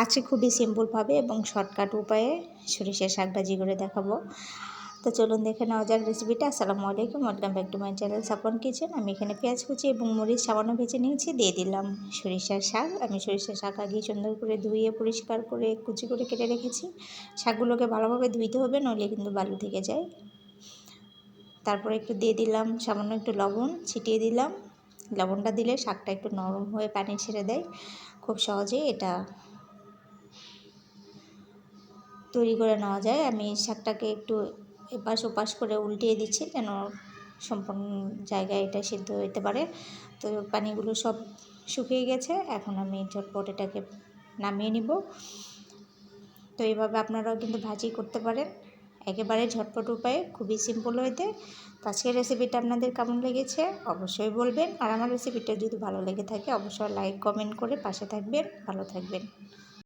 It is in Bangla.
আজকে খুবই সিম্পলভাবে এবং শর্টকাট উপায়ে, সরিষার শাক ভাজি করে দেখাবো। তো চলুন দেখে নেওয়া যাক রেসিপিটা আসসালামু আলাইকুম welcome back to my channel Sapon kitchen আমি এখানে পেঁয়াজ কুচি এবং মরিচ সামান্য ভেজে নিয়েছি, দিয়ে দিলাম সরিষার শাক। আমি সরিষার শাক আগে সুন্দর করে ধুয়ে, পরিষ্কার করে, কুচি করে কেটে রেখেছি। শাকগুলোকে ভালোভাবে ধুইতে হবে, নইলে কিন্তু বালু থেকে যায়। তারপরে একটু দিয়ে দিলাম সামান্য একটু লবণ, ছিটিয়ে দিলাম। লবণটা দিলে শাকটা একটু নরম হয়ে পানি ছেড়ে দেয়। খুব সহজেই এটা তৈরি করে নেওয়া যায়। আমি শাকটাকে একটু এপাশ ওপাশ করে উল্টিয়ে দিচ্ছি যেন সম্পূর্ণ জায়গায় এটা সিদ্ধ হতে পারে। তো পানিগুলো সব শুকিয়ে গেছে। এখন আমি ঝটপট এটাকে নামিয়ে নিব। তো এইভাবে আপনারাও কিন্তু ভাজি করতে পারেন। একেবারে ঝটপট উপায়ে, খুবই সিম্পল হইতে। তো আজকের রেসিপিটা আপনাদের কেমন লেগেছে অবশ্যই বলবেন। আর আমার রেসিপিটা যদি ভালো লেগে থাকে, অবশ্যই লাইক কমেন্ট করে পাশে থাকবেন। ভালো থাকবেন।